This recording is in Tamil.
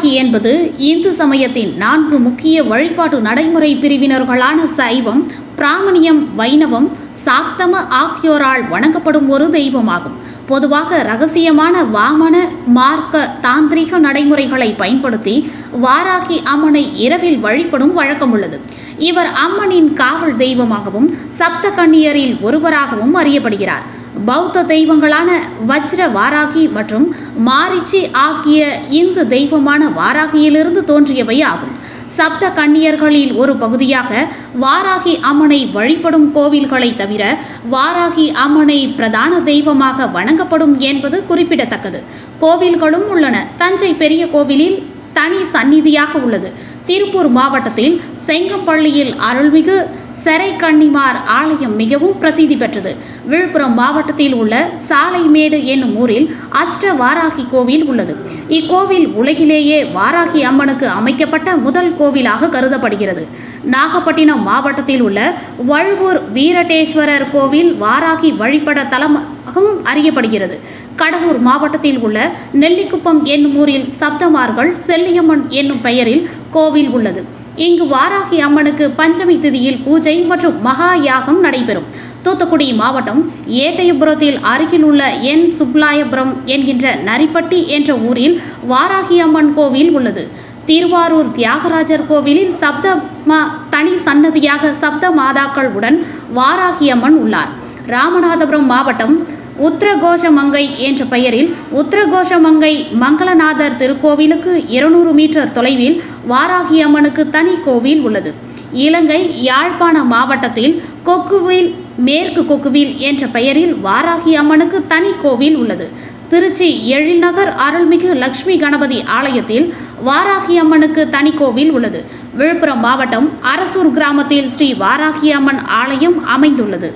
வாராகி என்பது இந்து சமயத்தின் நான்கு முக்கிய வழிபாட்டு நடைமுறை பிரிவினர்களான சைவம் பிராமணியம் வைணவம் சாக்தம ஆகியோரால் வணங்கப்படும் ஒரு தெய்வமாகும். பொதுவாக ரகசியமான வாமன மார்க்க தாந்திரிக நடைமுறைகளை பயன்படுத்தி வாராகி அம்மனை இரவில் வழிபடும் வழக்கம் உள்ளது இவர் அம்மனின் காவல் தெய்வமாகவும் சப்த கன்னியரில் ஒருவராகவும் அறியப்படுகிறார். பௌத்த தெய்வங்களான வஜ்ர வாராகி மற்றும் மாரிச்சி ஆகிய இந்து தெய்வமான வாராகியிலிருந்து தோன்றியவை ஆகும் சப்த கன்னியர்களில் ஒரு பகுதியாக வாராகி அம்மனை வழிபடும் கோவில்களை தவிர வாராகி அம்மனை பிரதான தெய்வமாக வணங்கப்படும் என்பது குறிப்பிடத்தக்கது. கோவில்களும் உள்ளன. தஞ்சை பெரிய கோவிலில் தனி சந்நிதியாக உள்ளது. திருப்பூர் மாவட்டத்தில் செங்கம்பள்ளியில் அருள்மிகு செரை கன்னிமார் ஆலயம் மிகவும் பிரசித்தி பெற்றது. விழுப்புரம் மாவட்டத்தில் உள்ள சாலைமேடு என்னும் ஊரில் அஷ்ட வாராகி கோவில் உள்ளது. இக்கோவில் உலகிலேயே வாராகி அம்மனுக்கு அமைக்கப்பட்ட முதல் கோவிலாக கருதப்படுகிறது. நாகப்பட்டினம் மாவட்டத்தில் உள்ள வழுவூர் வீரட்டேஸ்வரர் கோவில் வாராகி வழிபட தலமாகவும் அறியப்படுகிறது. கடலூர் மாவட்டத்தில் உள்ள நெல்லிக்குப்பம் என்னும் ஊரில் சப்தமார்கள் செல்லியம்மன் என்னும் பெயரில் கோவில் உள்ளது. இங்கு வாராகி அம்மனுக்கு பஞ்சமி திதியில் பூஜை மற்றும் மகா யாகம் நடைபெறும். தூத்துக்குடி மாவட்டம் ஏட்டயபுரத்தில் அருகில் உள்ள என் சுப்லாயபுரம் என்கின்ற நரிப்பட்டி என்ற ஊரில் வாராகி அம்மன் கோவில் உள்ளது. திருவாரூர் தியாகராஜர் கோவிலில் சப்த மா தனி சன்னதியாக சப்த மாதாக்கள் உடன் வாராகி அம்மன் உள்ளார். ராமநாதபுரம் மாவட்டம் உத்தரகோஷமங்கை என்ற பெயரில் உத்தரகோஷமங்கை மங்களநாதர் திருக்கோவிலுக்கு இருநூறு மீட்டர் தொலைவில் வாராகி அம்மனுக்கு தனி கோவில் உள்ளது. இலங்கை யாழ்ப்பாண மாவட்டத்தில் கொக்குவில் மேற்கு கொக்குவில் என்ற பெயரில் வாராகி அம்மனுக்கு தனி கோவில் உள்ளது. திருச்சி எழில்நகர் அருள்மிகு லக்ஷ்மி கணபதி ஆலயத்தில் வாராகி அம்மனுக்கு தனி கோவில் உள்ளது. விழுப்புரம் மாவட்டம் அரசூர் கிராமத்தில் ஸ்ரீ வாராகி அம்மன் ஆலயம் அமைந்துள்ளது.